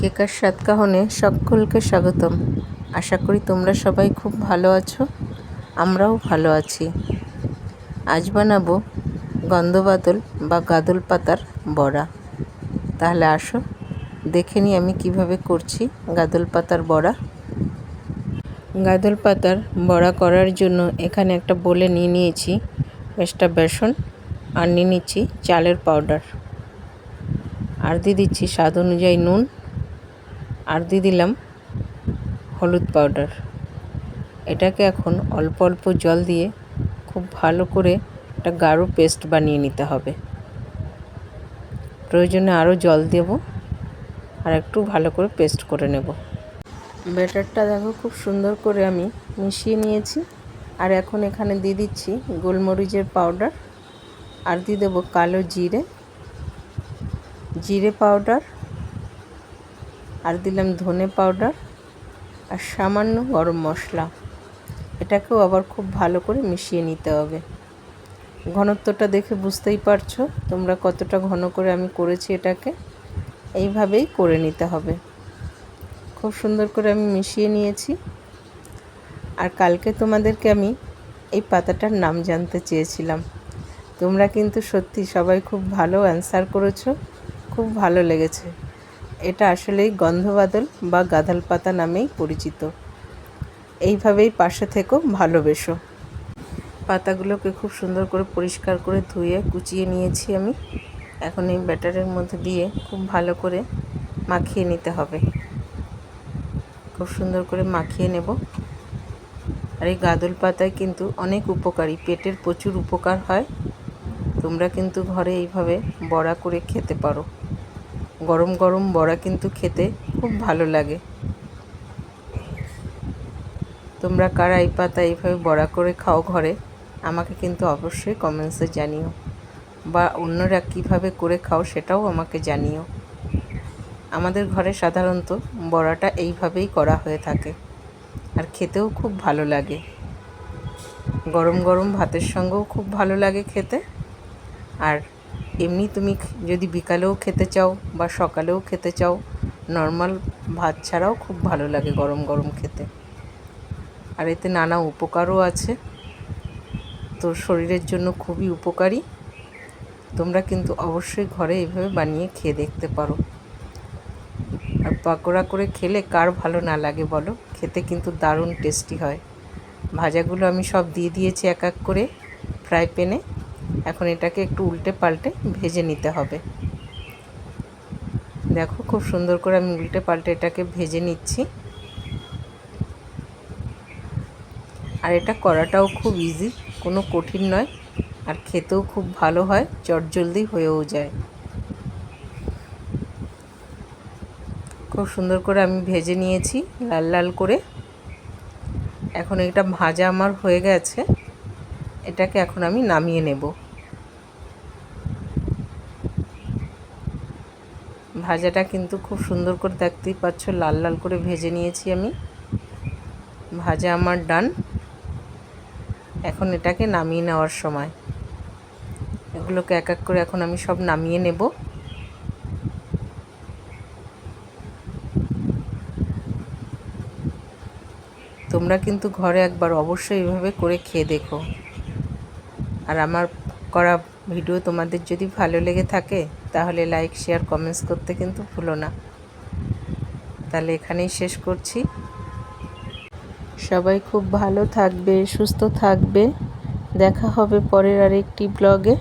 কেকার সাতকাহনে সকলকে স্বাগতম। আশা করি তোমরা সবাই খুব ভালো আছো, আমরাও ভালো আছি। আজ বানাবো গন্ধবাদল বা গাদল পাতার বড়া। তাহলে আসো, দেখে নিই আমি কীভাবে করছি গাদল পাতার বড়া। গাদল পাতার বড়া করার জন্য এখানে একটা বলে নিয়ে নিয়েছি, বেশটা বেসন, আর নিয়ে নিচ্ছি চালের পাউডার। আর দিয়ে দিচ্ছি স্বাদ অনুযায়ী নুন আর দিয়ে দিলাম হলুদ পাউডার এটাকে এখন অল্প অল্প জল দিয়ে খুব ভালো করে একটা গাঢ় পেস্ট বানিয়ে নিতে হবে। প্রয়োজনে আরও জল দেব আর একটু ভালো করে পেস্ট করে নেব। ব্যাটারটা দেখো খুব সুন্দর করে আমি মিশিয়ে নিয়েছি। আর এখন এখানে দিয়ে দিচ্ছি গোলমরিচের পাউডার আর দিয়ে দেবো কালো জিরে। জিরে পাউডার আর দিলাম ধনে পাউডার আর সামান্য গরম মশলা। এটাকেও আবার খুব ভালো করে মিশিয়ে নিতে হবে। ঘনত্বটা দেখে বুঝতেই পারছ তোমরা কতটা ঘন করে আমি করেছি এটাকে। এইভাবেই করে নিতে হবে। খুব সুন্দর করে আমি মিশিয়ে নিয়েছি। আর কালকে তোমাদেরকে আমি এই পাতাটার নাম জানতে চেয়েছিলাম। তোমরা কিন্তু সত্যি সবাই খুব ভালো অ্যান্সার করেছ। খুব ভালো লেগেছে। এটা আসলেই গন্ধবাদল বা গাধাল পাতা নামেই পরিচিত। এইভাবেই পাশে থেকেও ভালোবেসো। পাতাগুলোকে খুব সুন্দর করে পরিষ্কার করে ধুয়ে কুচিয়ে নিয়েছি আমি। এখন এই ব্যাটারের মধ্যে দিয়ে খুব ভালো করে মাখিয়ে নিতে হবে। খুব সুন্দর করে মাখিয়ে নেব। আর এই গাদল পাতায় কিন্তু অনেক উপকারী, পেটের প্রচুর উপকার হয়। তোমরা কিন্তু ঘরে এইভাবে বড়া করে খেতে পারো। গরম গরম বড়া কিন্তু খেতে খুব ভালো লাগে। তোমরা কারা এই পাতা এইভাবে বড়া করে খাও ঘরে, আমাকে কিন্তু অবশ্যই কমেন্টসে জানিও। বা অন্যরা কীভাবে করে খাও সেটাও আমাকে জানিও। আমাদের ঘরে সাধারণত বড়াটা এইভাবেই করা হয়ে থাকে, আর খেতেও খুব ভালো লাগে। গরম গরম ভাতের সঙ্গেও খুব ভালো লাগে খেতে, আর এমনি তুমি যদি বিকালেও খেতে চাও বা সকালেও খেতে চাও নর্মাল ভাত ছাড়াও খুব ভালো লাগে গরম গরম খেতে। আর এতে নানা উপকারও আছে। তো শরীরের জন্য খুবই উপকারী। তোমরা কিন্তু অবশ্যই ঘরে এইভাবে বানিয়ে খেয়ে দেখতে পারো। আর পাকোড়া করে খেলে কার ভালো না লাগে বলো? খেতে কিন্তু দারুণ টেস্টি হয়। ভাজাগুলো আমি সব দিয়ে দিয়েছি এক এক করে ফ্রাই প্যানে এখন এটাকে একটু উল্টে পাল্টে ভেজে নিতে হবে। দেখো, খুব সুন্দর করে আমি উল্টে পাল্টে এটাকে ভেজে নিচ্ছি। আর এটা করাটাও খুব ইজি কোনো কঠিন নয়। আর খেতেও খুব ভালো হয়, চটজলদি হয়েও যায়। খুব সুন্দর করে আমি ভেজে নিয়েছি, লাল লাল করে। এখন এটা ভাজা আমার হয়ে গেছে। এটাকে এখন আমি নামিয়ে নেব। ভাজাটা কিন্তু খুব সুন্দর করে দেখতেই পাচ্ছ, লাল লাল করে ভেজে নিয়েছি আমি। ভাজা আমার ডান। এখন এটাকে নামিয়ে নেওয়ার সময়। এগুলোকে এক এক করে এখন আমি সব নামিয়ে নেব। তোমরা কিন্তু ঘরে একবার অবশ্যই এভাবে করে খেয়ে দেখো। আর আমার করা ভিডিও তোমাদের যদি ভালো লেগে থাকে, তাহলে লাইক শেয়ার কমেন্টস করতে কিন্তু ভুলো না। তাহলে এখানেই শেষ করছি। সবাই খুব ভালো থাকবে, সুস্থ থাকবে। দেখা হবে পরের আরেকটি ব্লগে